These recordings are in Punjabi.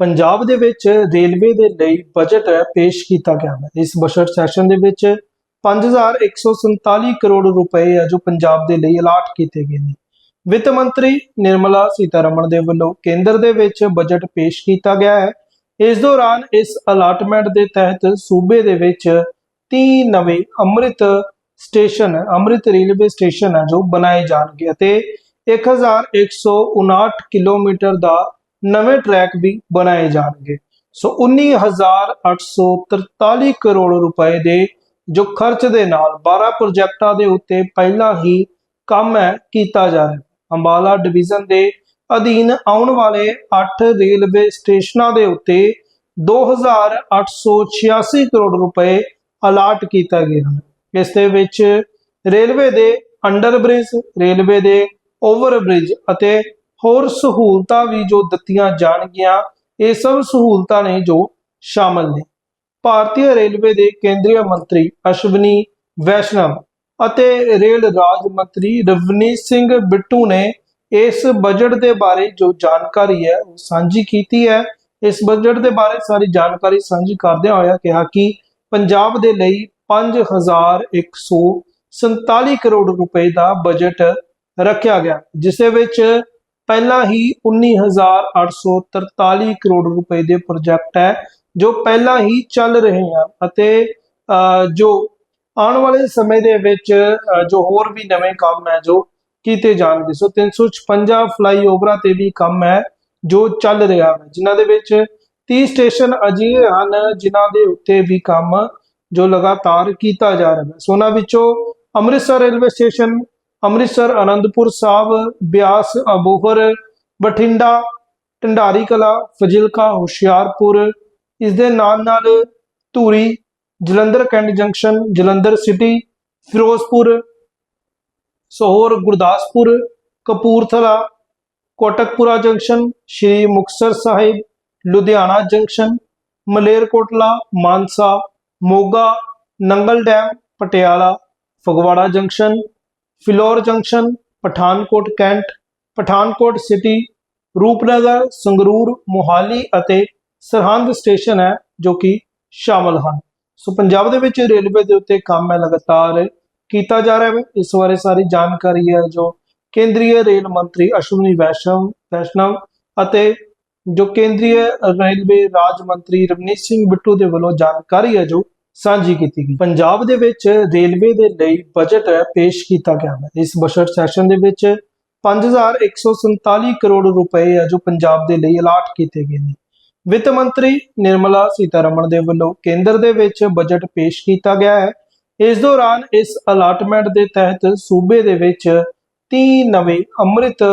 ਪੰਜਾਬ ਦੇ ਵਿੱਚ ਰੇਲਵੇ ਦੇ ਲਈ ਬਜਟ ਪੇਸ਼ ਕੀਤਾ ਗਿਆ ਹੈ। ਇਸ ਬਜਟ ਸੈਸ਼ਨ ਦੇ ਵਿੱਚ 5147 ਕਰੋੜ ਰੁਪਏ ਹੈ ਜੋ ਪੰਜਾਬ ਦੇ ਲਈ ਅਲਾਟ ਕੀਤੇ ਗਏ ਨੇ। ਵਿੱਤ ਮੰਤਰੀ ਨਿਰਮਲਾ ਸੀਤਾਰਮਣ ਦੇ ਵੱਲੋਂ ਕੇਂਦਰ ਦੇ ਵਿੱਚ ਬਜਟ ਪੇਸ਼ ਕੀਤਾ ਗਿਆ ਹੈ। ਇਸ ਦੌਰਾਨ ਇਸ ਅਲਾਟਮੈਂਟ ਦੇ ਤਹਿਤ ਸੂਬੇ ਦੇ ਵਿੱਚ 30 ਨਵੇਂ Amrit station Amrit railway station ਹੈ ਜੋ ਬਣਾਏ ਜਾਣਗੇ ਅਤੇ 1159 ਕਿਲੋਮੀਟਰ ਦਾ ਨਵੇਂ ਟਰੈਕ ਵੀ ਬਣਾਏ ਜਾਣਗੇ। ਸੋ 19843 ਕਰੋੜ ਰੁਪਏ ਦੇ ਜੋ ਖਰਚ ਦੇ ਨਾਲ 12 ਪ੍ਰੋਜੈਕਟਾਂ ਦੇ ਉੱਤੇ ਪਹਿਲਾਂ ਹੀ ਕੰਮ ਹੈ, ਕੀਤਾ ਜਾ ਰਿਹਾ ਅੰਬਾਲਾ ਡਿਵੀਜ਼ਨ ਦੇ ਅਧੀਨ ਆਉਣ ਵਾਲੇ 8 ਰੇਲਵੇ ਸਟੇਸ਼ਨਾਂ ਦੇ ਉੱਤੇ 2886 ਕਰੋੜ ਰੁਪਏ ਅਲਾਟ ਕੀਤਾ ਗਿਆ ਹੈ। ਇਸ ਦੇ ਵਿੱਚ ਰੇਲਵੇ ਦੇ ਅੰਡਰ ਬ੍ਰਿਜ ਰੇਲਵੇ ਦੇ ਓਵਰ ਬ੍ਰਿਜ ਅਤੇ ਹੋਰ ਸਹੂਲਤਾਂ ਵੀ ਜੋ ਦਿੱਤੀਆਂ ਜਾਣਗੀਆਂ, ਇਹ ਸਭ ਸਹੂਲਤਾਂ ਨੇ ਜੋ ਸ਼ਾਮਲ ਨੇ। ਭਾਰਤੀ ਰੇਲਵੇ ਦੇ ਕੇਂਦਰੀ ਮੰਤਰੀ ਅਸ਼ਵਨੀ ਵੈਸ਼ਨਵ ਅਤੇ ਰੇਲ ਰਾਜ ਮੰਤਰੀ ਰਵਨੀਤ ਸਿੰਘ ਬਿੱਟੂ ਨੇ ਇਸ ਬਜਟ ਦੇ ਬਾਰੇ ਜੋ ਜਾਣਕਾਰੀ ਹੈ, ਉਹ ਸਾਂਝੀ ਕੀਤੀ ਹੈ। ਇਸ ਬਜਟ ਦੇ ਬਾਰੇ ਸਾਰੀ ਜਾਣਕਾਰੀ ਸਾਂਝੀ ਕਰਦਿਆਂ ਹੋਇਆ ਕਿਹਾ ਕਿ ਪੰਜਾਬ ਦੇ ਲਈ 5147 ਕਰੋੜ ਰੁਪਏ ਦਾ ਬਜਟ ਰੱਖਿਆ ਗਿਆ, ਜਿਸ ਦੇ ਵਿੱਚ ਪਹਿਲਾਂ ਹੀ 19843 ਕਰੋੜ ਰੁਪਏ ਦੇ ਪ੍ਰੋਜੈਕਟ ਹੈ ਜੋ ਪਹਿਲਾਂ ਹੀ ਚੱਲ ਰਹੇ ਹਨ ਅਤੇ ਅਹ, ਜੋ ਆਉਣ ਵਾਲੇ ਸਮੇਂ ਦੇ ਵਿੱਚ ਜੋ ਹੋਰ ਵੀ ਨਵੇਂ ਕੰਮ ਹੈ ਜੋ ਕੀਤੇ ਜਾਣਗੇ। ਸੋ 356 ਫਲਾਈਓਵਰਾਂ ਤੇ ਵੀ ਕੰਮ ਹੈ ਜੋ ਚੱਲ ਰਿਹਾ ਹੈ। ਜਿਨ੍ਹਾਂ ਦੇ ਵਿੱਚ 30 ਸਟੇਸ਼ਨ ਅਜਿਹੇ ਹਨ ਜਿਨ੍ਹਾਂ ਦੇ ਉੱਤੇ ਵੀ ਕੰਮ ਜੋ ਲਗਾਤਾਰ ਕੀਤਾ ਜਾ ਰਿਹਾ ਹੈ। ਸੋ ਉਹਨਾਂ ਵਿੱਚੋਂ ਅੰਮ੍ਰਿਤਸਰ ਰੇਲਵੇ ਸਟੇਸ਼ਨ ਅੰਮ੍ਰਿਤਸਰ ਆਨੰਦਪੁਰ ਸਾਹਿਬ, ਬਿਆਸ, ਅਬੋਹਰ, ਬਠਿੰਡਾ, ਢੰਡਾਰੀ ਕਲਾ, ਫਜ਼ਿਲਕਾ, ਹੁਸ਼ਿਆਰਪੁਰ। ਇਸ ਦੇ ਨਾਲ ਨਾਲ Dhuri, Jalandhar cantt junction, Jalandhar city, Ferozepur, Sohar, Gurdaspur, Kapurthala, Kotkapura junction, Shri Muktsar Sahib, Ludhiana junction, Malerkotla, Mansa, Moga, Nangal dam, Patiala, Phagwara junction Phillaur junction, Pathankot cantt, Pathankot city, Rupnagar, Sangrur, Mohali ਅਤੇ ਸਰਹੰਦ ਸਟੇਸ਼ਨ ਹੈ ਜੋ ਕਿ ਸ਼ਾਮਲ ਹਨ। ਸੋ ਪੰਜਾਬ ਦੇ ਵਿੱਚ ਰੇਲਵੇ ਦੇ ਉੱਤੇ ਕੰਮ ਹੈ ਲਗਾਤਾਰ ਕੀਤਾ ਜਾ ਰਿਹਾ ਹੈ। ਇਸ ਬਾਰੇ ਸਾਰੀ ਜਾਣਕਾਰੀ ਹੈ ਜੋ ਕੇਂਦਰੀ ਰੇਲ ਮੰਤਰੀ ਅਸ਼ਵਨੀ ਵੈਸ਼ਨਵ ਵੈਸ਼ਨਵ ਅਤੇ ਜੋ ਕੇਂਦਰੀ ਰੇਲਵੇ ਰਾਜ ਮੰਤਰੀ ਰਵਨੀਤ ਸਿੰਘ ਬਿੱਟੂ ਦੇ ਵੱਲੋਂ ਜਾਣਕਾਰੀ ਹੈ ਜੋ ਸਾਂਝੀ ਕੀਤੀ ਗਈ। ਪੰਜਾਬ ਦੇ ਵਿੱਚ ਰੇਲਵੇ ਦੇ ਲਈ ਬਜਟ ਪੇਸ਼ ਕੀਤਾ ਗਿਆ ਹੈ। ਇਸ ਬਜਟ ਸੈਸ਼ਨ ਦੇ ਵਿੱਚ 5147 ਕਰੋੜ ਰੁਪਏ ਹੈ ਜੋ ਪੰਜਾਬ ਦੇ ਲਈ ਅਲਾਟ ਕੀਤੇ ਗਏ ਨੇ। ਵਿੱਤ ਮੰਤਰੀ ਨਿਰਮਲਾ ਸੀਤਾਰਮਣ ਦੇ ਵੱਲੋਂ ਕੇਂਦਰ ਦੇ ਵਿੱਚ ਬਜਟ ਪੇਸ਼ ਕੀਤਾ ਗਿਆ ਹੈ। ਇਸ ਦੌਰਾਨ ਇਸ ਅਲਾਟਮੈਂਟ ਦੇ ਤਹਿਤ ਸੂਬੇ ਦੇ ਵਿੱਚ 30 ਨਵੇਂ Amrit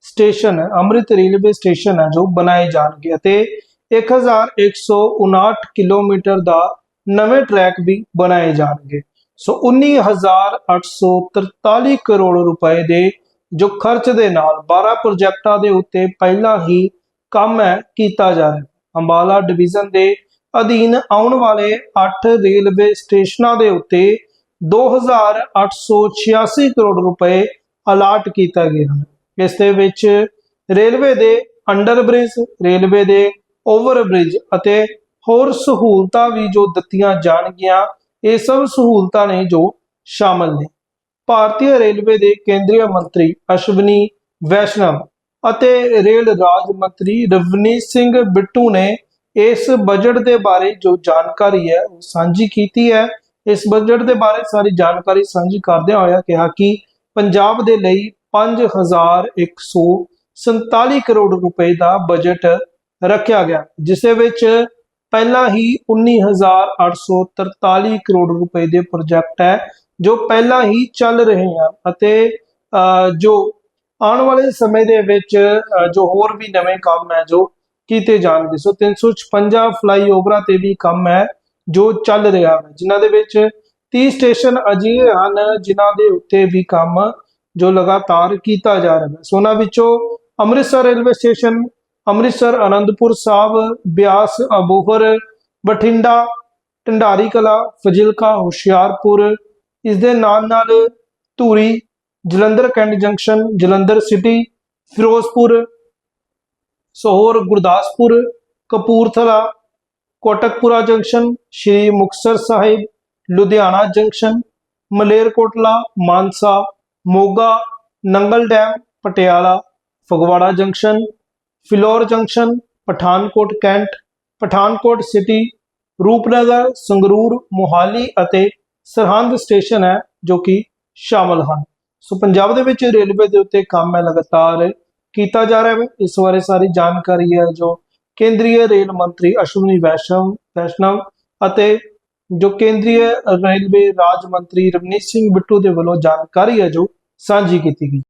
station Amrit railway station ਹੈ ਜੋ ਬਣਾਏ ਜਾਣਗੇ ਅਤੇ 1159 ਕਿਲੋਮੀਟਰ ਦਾ ਨਵੇਂ ਟਰੈਕ ਵੀ ਬਣਾਏ ਜਾਣਗੇ। ਸੋ 19843 ਕਰੋੜ ਰੁਪਏ ਦੇ ਜੋ ਖਰਚ ਦੇ ਨਾਲ 12 ਪ੍ਰੋਜੈਕਟਾਂ ਦੇ ਉੱਤੇ ਪਹਿਲਾਂ ਹੀ ਕੰਮ ਹੈ, ਕੀਤਾ ਜਾ ਰਿਹਾ ਅੰਬਾਲਾ ਡਿਵੀਜ਼ਨ ਦੇ ਅਧੀਨ ਆਉਣ ਵਾਲੇ 8 ਰੇਲਵੇ ਸਟੇਸ਼ਨਾਂ ਦੇ ਉੱਤੇ 2886 ਕਰੋੜ ਰੁਪਏ ਅਲਾਟ ਕੀਤਾ ਗਿਆ ਹੈ। ਇਸ ਦੇ ਵਿੱਚ ਰੇਲਵੇ ਦੇ ਅੰਡਰ ਬ੍ਰਿਜ ਰੇਲਵੇ ਦੇ ਓਵਰ ਬ੍ਰਿਜ ਅਤੇ ਹੋਰ ਸਹੂਲਤਾਂ ਵੀ ਜੋ ਦਿੱਤੀਆਂ ਜਾਣਗੀਆਂ, ਇਹ ਸਭ ਸਹੂਲਤਾਂ ਨੇ ਜੋ ਸ਼ਾਮਲ ਨੇ। ਭਾਰਤੀ ਰੇਲਵੇ ਦੇ ਕੇਂਦਰੀ ਮੰਤਰੀ ਅਸ਼ਵਨੀ ਵੈਸ਼ਨਵ ਅਤੇ ਰੇਲ ਰਾਜ ਮੰਤਰੀ ਰਵਨੀਤ ਸਿੰਘ ਬਿੱਟੂ ਨੇ ਇਸ ਬਜਟ ਦੇ ਬਾਰੇ ਜੋ ਜਾਣਕਾਰੀ ਹੈ, ਉਹ ਸਾਂਝੀ ਕੀਤੀ ਹੈ। ਇਸ ਬਜਟ ਦੇ ਬਾਰੇ ਸਾਰੀ ਜਾਣਕਾਰੀ ਸਾਂਝੀ ਕਰਦਿਆਂ ਹੋਇਆ ਕਿਹਾ ਕਿ ਪੰਜਾਬ ਦੇ ਲਈ 5147 ਕਰੋੜ ਰੁਪਏ ਦਾ ਬਜਟ ਰੱਖਿਆ ਗਿਆ, ਜਿਸ ਦੇ ਵਿੱਚ ਪਹਿਲਾਂ ਹੀ 19843 ਕਰੋੜ ਰੁਪਏ ਦੇ ਪ੍ਰੋਜੈਕਟ ਹੈ ਜੋ ਪਹਿਲਾਂ ਹੀ ਚੱਲ ਰਹੇ ਹਨ ਅਤੇ ਅਹ, ਜੋ ਆਉਣ ਵਾਲੇ ਸਮੇਂ ਦੇ ਵਿੱਚ ਜੋ ਹੋਰ ਵੀ ਨਵੇਂ ਕੰਮ ਹੈ ਜੋ ਕੀਤੇ ਜਾਣਗੇ। ਸੋ 356 ਫਲਾਈਓਵਰਾਂ ਤੇ ਵੀ ਕੰਮ ਹੈ ਜੋ ਚੱਲ ਰਿਹਾ ਹੈ। ਜਿਨ੍ਹਾਂ ਦੇ ਵਿੱਚ 30 ਸਟੇਸ਼ਨ ਅਜਿਹੇ ਹਨ ਜਿਨ੍ਹਾਂ ਦੇ ਉੱਤੇ ਵੀ ਕੰਮ ਜੋ ਲਗਾਤਾਰ ਕੀਤਾ ਜਾ ਰਿਹਾ ਹੈ। ਸੋ ਉਹਨਾਂ ਵਿੱਚੋਂ ਅੰਮ੍ਰਿਤਸਰ ਰੇਲਵੇ ਸਟੇਸ਼ਨ ਅੰਮ੍ਰਿਤਸਰ ਆਨੰਦਪੁਰ ਸਾਹਿਬ, ਬਿਆਸ, ਅਬੋਹਰ, ਬਠਿੰਡਾ, ਢੰਡਾਰੀ ਕਲਾ, ਫਜ਼ਿਲਕਾ, ਹੁਸ਼ਿਆਰਪੁਰ। ਇਸ ਦੇ ਨਾਲ ਨਾਲ Dhuri, Jalandhar cantt junction, Jalandhar city, Ferozepur, Sohar, Gurdaspur, Kapurthala, Kotkapura junction, Shri Muktsar Sahib, Ludhiana junction, Malerkotla, Mansa, Moga, Nangal dam, Patiala, Phagwara junction Phillaur junction, Pathankot cantt, Pathankot city, Rupnagar, Sangrur, Mohali ਅਤੇ ਸਰਹੰਦ ਸਟੇਸ਼ਨ ਹੈ ਜੋ ਕਿ ਸ਼ਾਮਲ ਹਨ। ਸੋ ਪੰਜਾਬ ਦੇ ਵਿੱਚ ਰੇਲਵੇ ਦੇ ਉੱਤੇ ਕੰਮ ਹੈ ਲਗਾਤਾਰ ਕੀਤਾ ਜਾ ਰਿਹਾ ਹੈ। ਇਸ ਬਾਰੇ ਸਾਰੀ ਜਾਣਕਾਰੀ ਹੈ ਜੋ ਕੇਂਦਰੀ ਰੇਲ ਮੰਤਰੀ ਅਸ਼ਵਨੀ ਵੈਸ਼ਨਵ ਵੈਸ਼ਨਵ ਅਤੇ ਜੋ ਕੇਂਦਰੀ ਰੇਲਵੇ ਰਾਜ ਮੰਤਰੀ ਰਵਨੀਤ ਸਿੰਘ ਬਿੱਟੂ ਦੇ ਵੱਲੋਂ ਜਾਣਕਾਰੀ ਹੈ ਜੋ ਸਾਂਝੀ ਕੀਤੀ ਗਈ।